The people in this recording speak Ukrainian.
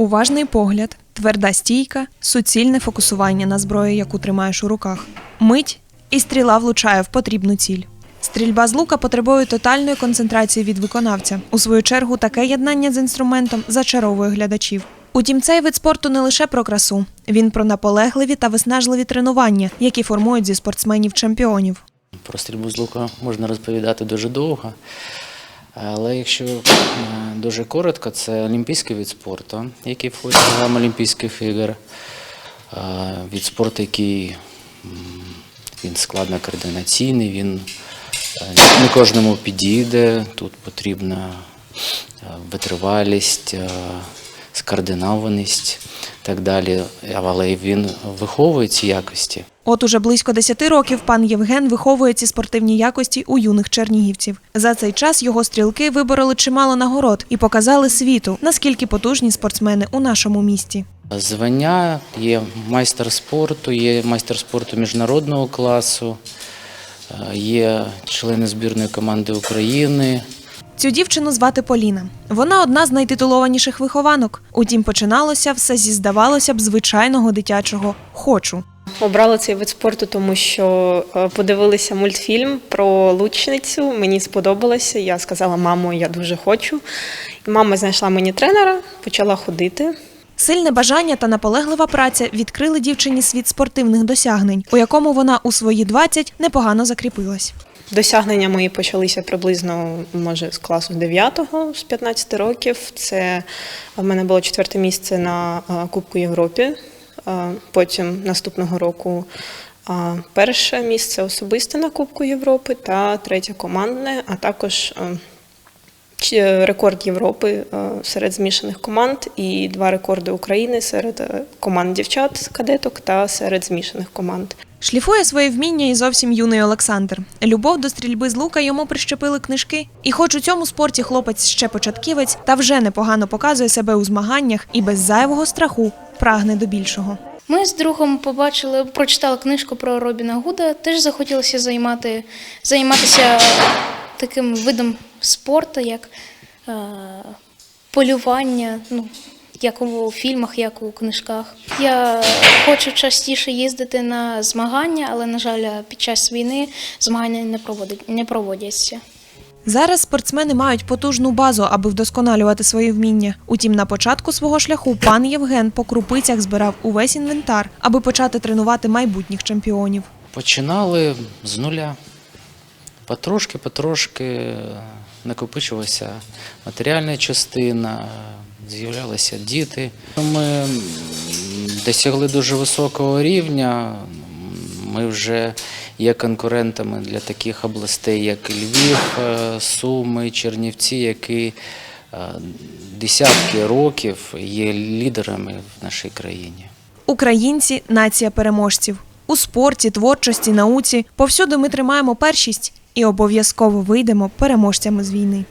Уважний погляд, тверда стійка, суцільне фокусування на зброї, яку тримаєш у руках. Мить і стріла влучає в потрібну ціль. Стрільба з лука потребує тотальної концентрації від виконавця. У свою чергу, таке єднання з інструментом зачаровує глядачів. Утім, цей вид спорту не лише про красу, він про наполегливі та виснажливі тренування, які формують зі спортсменів чемпіонів. Про стрільбу з лука можна розповідати дуже довго. Але якщо е, дуже коротко, це олімпійський від спорту, який входить в програму Олімпійських ігор. Е, Від спорту, який він складно координаційний, він е, не кожному підійде. Тут потрібна витривалість, скоординованість і так далі. Але він виховує ці якості. От уже близько 10 років пан Євген виховує ці спортивні якості у юних чернігівців. За цей час його стрілки вибороли чимало нагород і показали світу, наскільки потужні спортсмени у нашому місті. Звання є майстер спорту, є майстер спорту міжнародного класу, е, є члени збірної команди України. Цю дівчину звати Поліна. Вона одна з найтитулованіших вихованок. Утім, починалося все зі здавалося б звичайного дитячого хочу. Обрала цей вид спорту, тому що е, подивилися мультфільм про лучницю. Мені сподобалося. Я сказала, мамо, я дуже хочу. І мама знайшла мені тренера, почала ходити. Сильне бажання та наполеглива праця відкрили дівчині світ спортивних досягнень, у якому вона у свої 20 непогано закріпилась. Досягнення мої почалися приблизно, може, з класу 9-го, з 15 років. Це в мене було четверте місце на е, Кубку Європи. Потім наступного року перше місце особисте на Кубку Європи та третє командне, а також рекорд Європи серед змішаних команд і два рекорди України серед е, команд дівчат кадеток та серед змішаних команд. Шліфує свої вміння і зовсім юний Олександр. Любов до стрільби з лука йому прищепили книжки. І хоч у цьому спорті хлопець ще початківець, та вже непогано показує себе у змаганнях і без зайвого страху прагне до більшого. Ми з другом побачили, прочитали книжку про Робіна Гуда. Теж захотілося займати, займатися таким видом спорту, як е, полювання, ну, як у фільмах, як у книжках. Я хочу частіше їздити на змагання, але, на жаль, під час війни змагання не, проводить, не проводяться. Зараз спортсмени мають потужну базу, аби вдосконалювати свої вміння. Утім, на початку свого шляху пан Євген по крупицях збирав увесь інвентар, аби почати тренувати майбутніх чемпіонів. Починали з нуля. Потрошки, потрошки накопичувалася матеріальна частина, з'являлися діти. Ми досягли дуже високого рівня. Ми вже є конкурентами для таких областей, як Львів, е, Суми, Чернівці, які е, десятки років є лідерами в нашій країні. Українці нація переможців. У спорті, творчості, науці повсюди ми тримаємо першість і обов'язково вийдемо переможцями з війни.